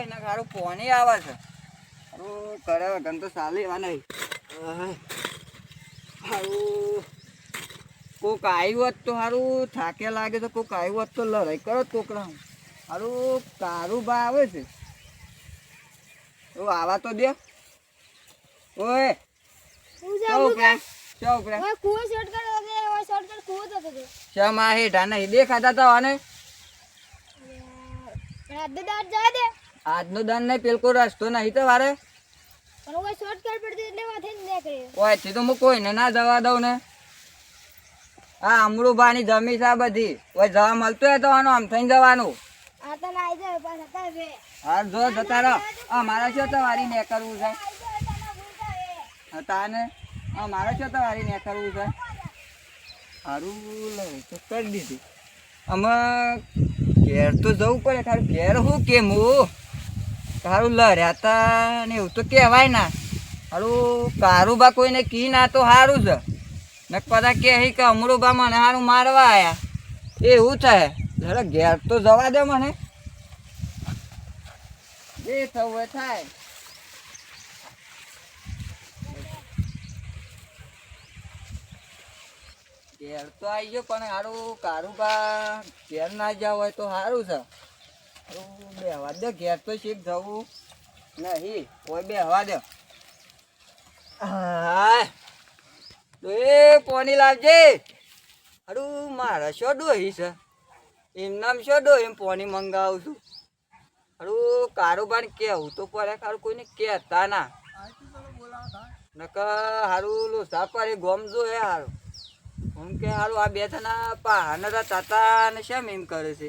હોય ને સારું પોણી આવે છે. સારું કરે વગર તો ચાલે એવા નહીં. સારું કોક આવ્યું હોત તો સારું થાકે લાગે તો કોક આવ્યું હોત તો લડાઈ કરો કોકરા સારું તારું બા આવે છે. આવા તો દે. ઓય. હું છે ચો હું ઉપરા ચો ઉપરા. ઓય કૂવો શોર્ટકટ હતો ઓય શોર્ટકટ કૂવો તો હતો શા માં હેઠા નહીં દેખાતા હતા આને? પણ જવા દે. આજનો દાન નહીં પેલકો રસ્તો નહીં તો વારે. પણ શોર્ટકટ પડતી એટલે માથે નીકળે. ઓય તો હું કોઈને ના જવા દઉં ને. આ અમરુભાની જમી છે બધી. ઓય જવા મળતું હોય તો આમ થઈને જવાનું. તો હતા હાર જો જતા રહો. આ મારે શું તમારી ને કરવું છે? હા, તાને આ મારે શું તમારી ને કરવું છે? સારું લે તો કરી દીધી. અમે ઘેર તો જવું પડે ખાલી ઘેર હું કેમ હું તારું લડ્યા ને એવું તો કહેવાય ના. હારું કારુબા કોઈને કી ના તો સારું છે ને કદાચ કહે કે અમરુબા મને સારું મારવા આયા. એવું થાય. જરા ઘેર તો જવા દે મને. જે થવું થાય. ઘેર તો આવી ગયો પણ સારું કારુબા ઘેર ના જાવ હોય તો સારું છે. હારું બેહવા દે ઘેર તો શીખ જવું. નહીં. કોઈ બેહવા દે. હાય. એ પોની લાવજે. હારું મારા શો ડોહી છે? એમ નામ શો ડોહી? એમ પોની મંગાવું છું. હારું કારોબાર કેવું તો પડે ખારું કોઈને કહેતા ના. નકર હારું લોસા પડે ગોમ જો હે હારું. હું કે હારું આ બે જણા પહાના તાતા ને શેમ એમ કરે છે?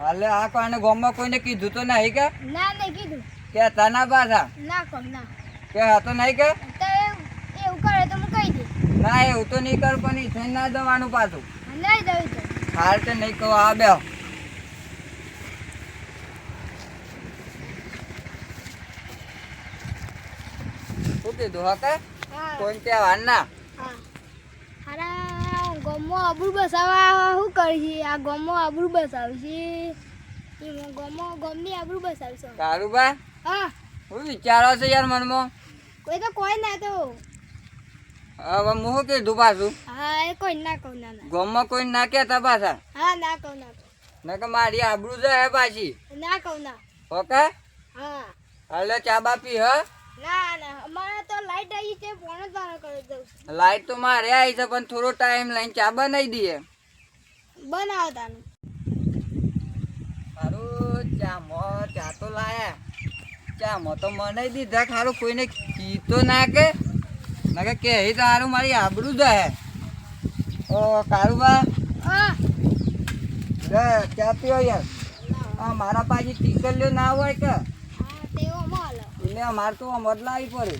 હાલે આ કોને ગામમાં કોઈને કીધું તો નહીં કે? ના નહીં કીધું. કે તના પાછા? ના કમ ના. કે હતો નહીં કે? તો એવું કરે તો હું કહી દઈશ. ના એવું તો નહીં કર પણ ઈ ના દવાનું પાછું. નહીં દઉં તો હાલ તો નહીં કહો આ બે શું કીધું હા. કોઈ ત્યાં વાર ના? ગમો આબરૂ બસાવવા શું કરશે? આ ગમો આબરૂ બસાવશે? ગમો ગમની આબરૂ બસાવશે. કારુબા હા. શું વિચારો છે યાર મનમાં? કોઈ તો કોઈ ના તો. હવે હું શું કીધું પાછું? હા એ કોઈ ના કહું ના ના. ગામમાં કોઈ ના કહેતા પાછા? હા ના કહું ના ના કે મારી આબરૂ જાય પાછી. ના કહું ના. ઓકે હા. હાલે ચા બાપી હ. ના ના અમારે તો લાઈટ આવી છે ફોન જ કરી દઉં લાઈટ તો મારે આવી છે પણ થોડો ટાઈમ લઈને ચા બનાવી દઈએ. બનાવતાનું. સારું ચામો ચા તો લાયા. ચામો તો મને દીધા ખારું કોઈને કીધો ના કે. ના કે કે તો સારું મારી આબરૂ જાય ઓ કારુબા. ચા પીઓ યાર. મારા પાછી ટીકલ્યો ના હોય કે? તેઓ મોલ એટલે માર તો મદલા આવી પડે.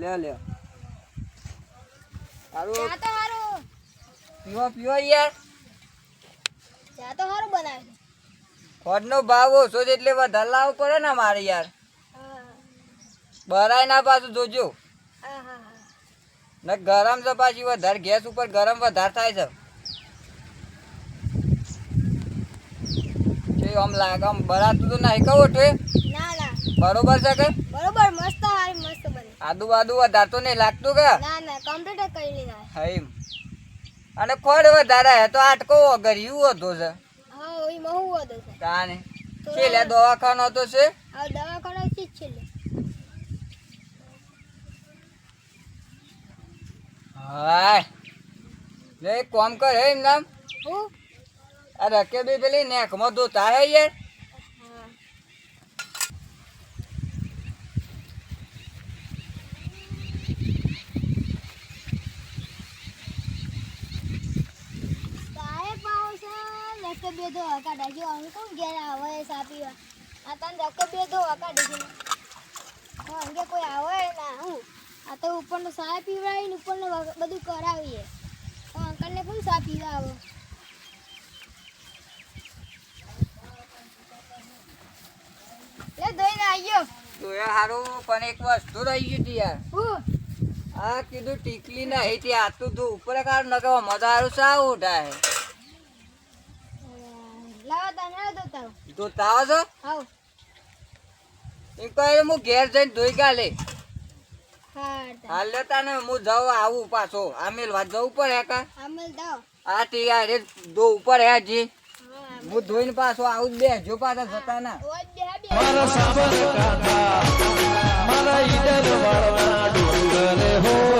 લે લે. હારું. પીવો પીવો યાર. ચા તો હારું બનાવે. છે ખોટનો ભાવ ઓછો છે એટલે વધારે લાવવો પડે ને મારે યાર. બરાય ના પાછું જોજો. ને ગરમ છે પાછી વધારે ગેસ ઉપર ગરમ વધારે થાય છે. આમ લાગે આમ બરાતું તો નાખી કહો બરોબર છે કે? બરોબર મસ્ત હારી મસ્ત બને. આદુ બાદુ વધારે તો નહીં લાગતું કે? ના ના કમ્પ્લીટ કરી લીધા. હા અને ખોડ વધારે હે તો આટકો વગર એવું હતો છે. હા ઓય મહુ હતો છે. કાને છેલે દવાખાનો તો છે? આ દવાખાનો થી છેલે હાય. લે કોમ કર હે એમ નામ? હું? અરે કે બી પેલી નેકમાં ધોતા હે યાર હા લેફ્ટ બે દો કાઢા જો હું કોણ ઘેર આવે સા પીવા? આ તને ધક્કો બે દો કાઢી છે હા અંગે કોઈ આવે ના હું. આ તો ઉપરનો સા પીવડાવી ને ઉપરનું બધું કરાવીએ. તો અંકલને પણ સા પીવા આવો લે ધોઈને આવ્યો તો એ હારું પણ એક વસ્તુ રહી ગઈ હતી યાર. હું? આ કીધું ટીકલી ના હેતી આતું તું ઉપર કાર નગવા મજા હારું સાવ ઉઠાય. લાવા તને ધોતા તો તાવ છો? આવ એમ કહે હું ઘેર જઈને ધોઈ હાર હાલ લેતા ને હું જાઉં આવું પાછો. આ મેલવા જવું પડે કા? આમેલ દાવ આ ટીયા રે દો ઉપર હે જી હું ધોઈને પાછો આવું જ બેસજો પાછા જતા ના. મારા બે કાકા મારા ઈડર વાળા ડુંગરે હો.